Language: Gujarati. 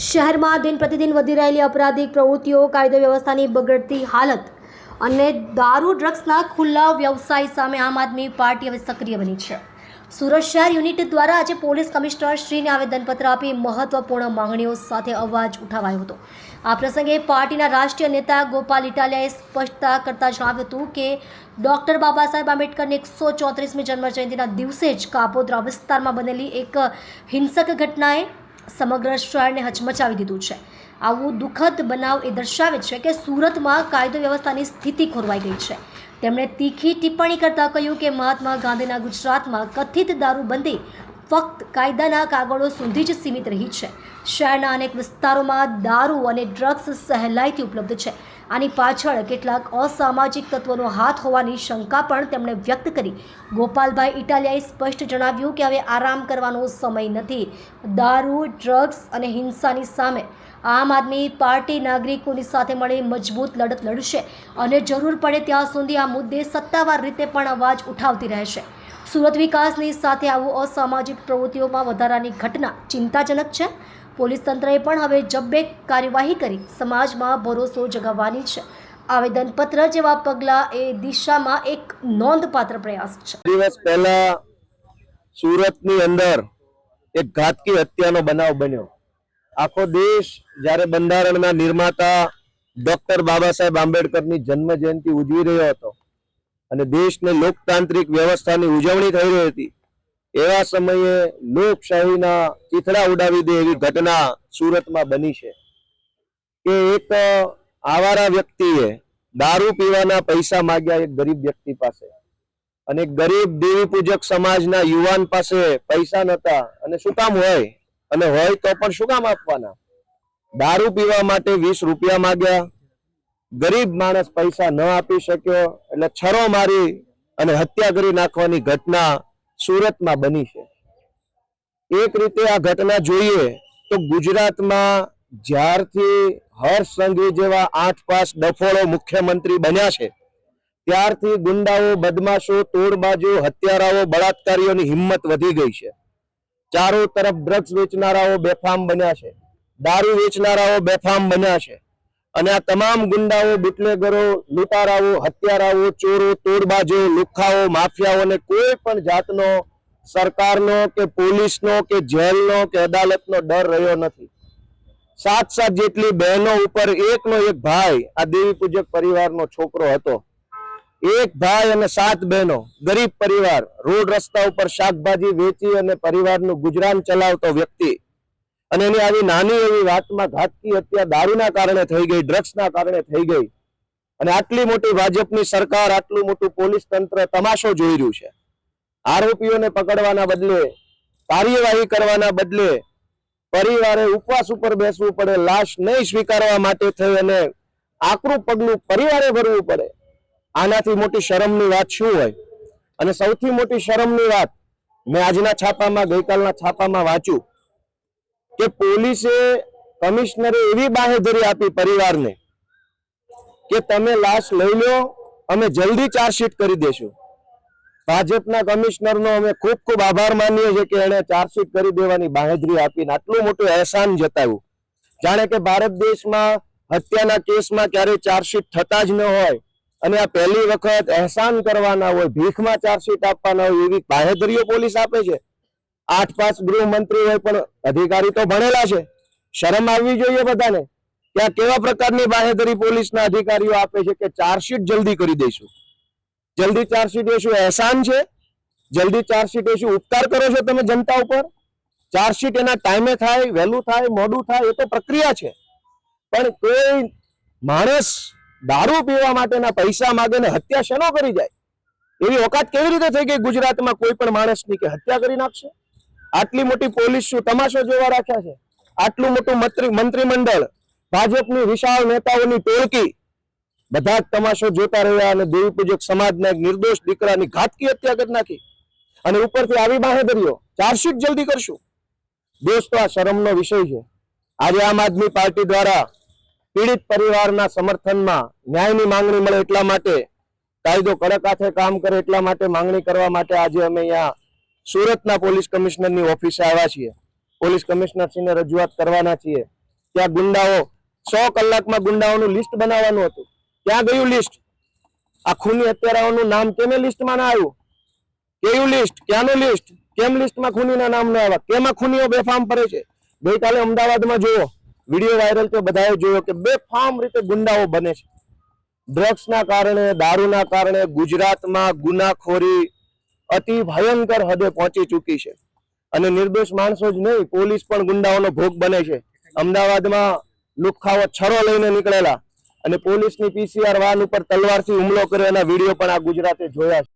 શહેરમાં દિન પ્રતિદિન વધી રહેલી અપરાધિક પ્રવૃત્તિઓ, કાયદો વ્યવસ્થાની બગડતી હાલત અને દારૂ, ડ્રગ્સના ખુલ્લા વ્યવસાય સામે આમ આદમી પાર્ટી હવે સક્રિય બની છે. સુરત શહેર યુનિટ દ્વારા આજે પોલીસ કમિશનર શ્રીને આવેદનપત્ર આપી મહત્વપૂર્ણ માંગણીઓ સાથે અવાજ ઉઠાવાયો હતો. આ પ્રસંગે પાર્ટીના રાષ્ટ્રીય નેતા ગોપાલ ઇટાલિયાએ સ્પષ્ટતા કરતા જણાવ્યું હતું કે ડૉક્ટર બાબા સાહેબ આંબેડકરની એકસો ચોત્રીસમી જન્મજયંતિના દિવસે જ કાપોદ્રા વિસ્તારમાં બનેલી એક હિંસક ઘટનાએ સમગ્ર શહેરને હચમચાવી દીધું છે. આવું દુઃખદ બનાવ એ દર્શાવે છે કે સુરતમાં કાયદો વ્યવસ્થાની સ્થિતિ ખોરવાઈ ગઈ છે. તેમણે તીખી ટિપ્પણી કરતાં કહ્યું કે મહાત્મા ગાંધીના ગુજરાતમાં કથિત દારૂબંધી ફક્ત કાયદાના કાગળો સુધી જ સીમિત રહી છે. શહેરના અનેક વિસ્તારોમાં દારૂ અને ડ્રગ્સ સહેલાઈથી ઉપલબ્ધ છે. આની પાછળ કેટલાક અસામાજિક તત્વોનો હાથ હોવાની શંકા પણ તેમણે વ્યક્ત કરી. ગોપાલભાઈ ઇટાલિયાએ સ્પષ્ટ જણાવ્યું કે હવે આરામ કરવાનો સમય નથી. દારૂ, ડ્રગ્સ અને હિંસાની સામે આમ આદમી પાર્ટી નાગરિકોની સાથે મળી મજબૂત લડત લડશે અને જરૂર પડે ત્યાં સુધી આ મુદ્દે સત્તાવાર રીતે પણ અવાજ ઉઠાવતી રહેશે. સુરત વિકાસની સાથે આવું અસામાજિક પ્રવૃત્તિઓમાં વધારાની ઘટના ચિંતાજનક છે? પોલીસ તંત્રએ પણ હવે જબ્બે કાર્યવાહી કરી સમાજમાં ભરોસો જગાવવાની છે. આવેદનપત્ર જેવા પગલાં એ દિશામાં એક નોંધપાત્ર પ્રયાસ છે. દિવસ પહેલા સુરતની અંદર એક ઘાતકી હત્યાનો બનાવ બન્યો. આખો દેશ જ્યારે બંધારણના નિર્માતા ડોક્ટર બાબા સાહેબ આંબેડકરની જન્મ જયંતિ ઉજવી રહ્યો હતો અને દેશને લોકતાંત્રિક વ્યવસ્થાની ઉજવણી થઈ રહી હતી એવા સમયે લોકશાહીના ચીથડા ઉડાવી દે એવી ઘટના સુરતમાં બની છે કે એક આવારા વ્યક્તિએ દારૂ પીવાના પૈસા માગ્યા એક ગરીબ વ્યક્તિ પાસે અને ગરીબ દેવી પૂજક સમાજના યુવાન પાસે પૈસા નતા અને શું કામ હોય? અને હોય તો પણ શું કામ આપવાના? દારૂ પીવા માટે વીસ રૂપિયા માંગ્યા. ગરીબ માણસ પૈસા ન આપી શક્યો. એટલે છરો મારી અને હત્યા કરી નાખવાની ઘટના સુરતમાં બની છે. એક રીતે આ ઘટના જોઈએ તો ગુજરાતમાં જ્યારથી હર્ષ સંઘવી જેવા આઠ પાસ ડફોળો મુખ્યમંત્રી બન્યા છે, ત્યારથી ગુંડાઓ, બદમાશો, તોડબાજો, હત્યારાઓ, બળાત્કારીઓની હિંમત વધી ગઈ છે. ચારો તરફ ડ્રગ્સ વેચનારાઓ બેફામ બન્યા છે, દારૂ વેચનારાઓ બેફામ બન્યા છે. અને આ તમામ ગુંડાઓ, બુટલેગરો, લૂંટારાઓ, હત્યારાઓ, ચોરો, તોડબાજો, લુખાઓ માફિયાઓને કોઈ પણ જાતનો સરકારનો કે પોલીસનો કે જેલનો કે અદાલતનો ડર રહ્યો નથી. સાત સાત જેટલી બહેનો ઉપર એકનો એક ભાઈ, આ દેવી પૂજક પરિવારનો છોકરો હતો. એક ભાઈ અને સાત બહેનો, ગરીબ પરિવાર, રોડ રસ્તા ઉપર શાકભાજી વેચી અને પરિવારનું ગુજરાન ચલાવતો વ્યક્તિ. અને એની આવી નાની એવી વાતમાં ઘાતકી હત્યા દારૂના કારણે થઈ ગઈ ડ્રગ્સના કારણે થઈ ગઈ. અને આટલી મોટી ભાજપની સરકાર, આટલું મોટું પોલીસ તંત્ર તમાશો જોઈ રહ્યું છે. આરોપીઓને પકડવાના બદલે, કાર્યવાહી કરવાના બદલે, પરિવારે ઉપવાસ ઉપર બેસવું પડે, લાશ નહીં સ્વીકારવા માટે થઈ અને આકરું પગલું પરિવારે ભરવું પડે. આનાથી મોટી શરમની વાત શું હોય? અને સૌથી મોટી શરમની વાત, મેં આજના છાપામાં, ગઈકાલના છાપામાં વાંચ્યું. કે પોલીસે કમિશનરે એવી બાહેધરી આપી પરિવારને કે તમે લાશ લઈ લો, અમે જલ્દી ચાર્જશીટ કરી દેશું. ભાજપના કમિશનરનો અમે ખૂબ ખૂબ આભાર માનીએ છીએ કે એણે ચાર્જશીટ કરી દેવાની બાહેધરી આપીને આટલું મોટું અહેસાન જતાવ્યું. જાણે કે ભારત દેશમાં હત્યાના કેસમાં ક્યારેય ચાર્જશીટ થતા જ ન હોય અને આ પહેલી વખત અહેસાન કરવાના હોય, ભીખમાં ચાર્જશીટ આપવાના હોય એવી બાહેધરીઓ પોલીસ આપે છે. આઠ પાંચ ગૃહમંત્રી હોય પણ અધિકારી તો ભણેલા છે. શરમ આવવી જોઈએ બધાને. ત્યાં કેવા પ્રકારની બાહેધરી પોલીસના અધિકારીઓ આપે છે કે ચાર્જશીટ જલ્દી કરી દઈશું? જલ્દી ચાર્જશીટ એ શું અહેસાન છે? જલ્દી ચાર્જશીટ એ શું ઉપકાર કરો છો તમે જનતા ઉપર? ચાર્જશીટ એના ટાઈમે થાય, વહેલું થાય, મોડું થાય એ તો પ્રક્રિયા છે. પણ કોઈ માણસ દારૂ પીવા માટેના પૈસા માગે ને હત્યા શેનો કરી જાય? એવી ઓકાત કેવી રીતે થઈ ગઈ ગુજરાતમાં કોઈ પણ માણસની કે હત્યા કરી નાખશે? આટલી મોટી પોલીસ શું તમાશો જોવા રાખ્યા છે? આટલું મોટું મંત્રી, મંત્રીમંડળ, ભાજપની વિશાળ નેતાઓની ટોળકી, બધા જ તમાશો જોતા રહ્યા અને દેવી પૂજક સમાજના એક નિર્દોષ દીકરાની ઘાતકી હત્યા કરી નાખી. અને ઉપરથી આવી બાહેધરીઓ ચાર્જશીટ જલ્દી કરશું. દોસ્તો, આ શરમનો વિષય છે. આજે આમ આદમી પાર્ટી દ્વારા પીડિત પરિવારના સમર્થનમાં ન્યાયની માંગણી મળે એટલા માટે, કાયદો કડક હાથે કામ કરે એટલા માટે માંગણી કરવા માટે આજે અમે અહીંયા સુરતના પોલીસ કમિશનરની ઓફિસે આવ્યા છીએ. પોલીસ કમિશનરશ્રીને રજૂઆત કરવાના છીએ. ત્યાં ગુંડાઓ સો કલાકમાં ગુંડાઓનું લિસ્ટ બનાવવાનું હતું. ક્યાં ગયું લિસ્ટ? આ ખૂની હત્યારાઓનું નામ કેમે લિસ્ટમાં ના આવ્યું? કયું લિસ્ટ? ક્યાંનું લિસ્ટ? કેમ લિસ્ટમાં ખૂનીના નામ ના આવ્યા? કેમ ખૂનીઓ બેફામ ફરે છે? ગઈકાલે અમદાવાદમાં જોયો વીડિયો વાયરલ તો બધાએ જોયો કે બેફામ રીતે ગુંડાઓ બને છે. ડ્રગ્સના કારણે, દારૂના કારણે ગુજરાતમાં ગુનાખોરી અતિ ભયંકર હદે પહોંચી ચૂકી છે. અને નિર્દોષ માણસો જ નહીં, પોલીસ પણ ગુંડાઓનો ભોગ બને છે. અમદાવાદમાં લુખ્ખાઓ છરો લઈને નીકળેલા અને પોલીસની પીસીઆર વાન ઉપર તલવારથી હુમલો કર્યો એના વીડિયો પણ આ ગુજરાતે જોયા છે.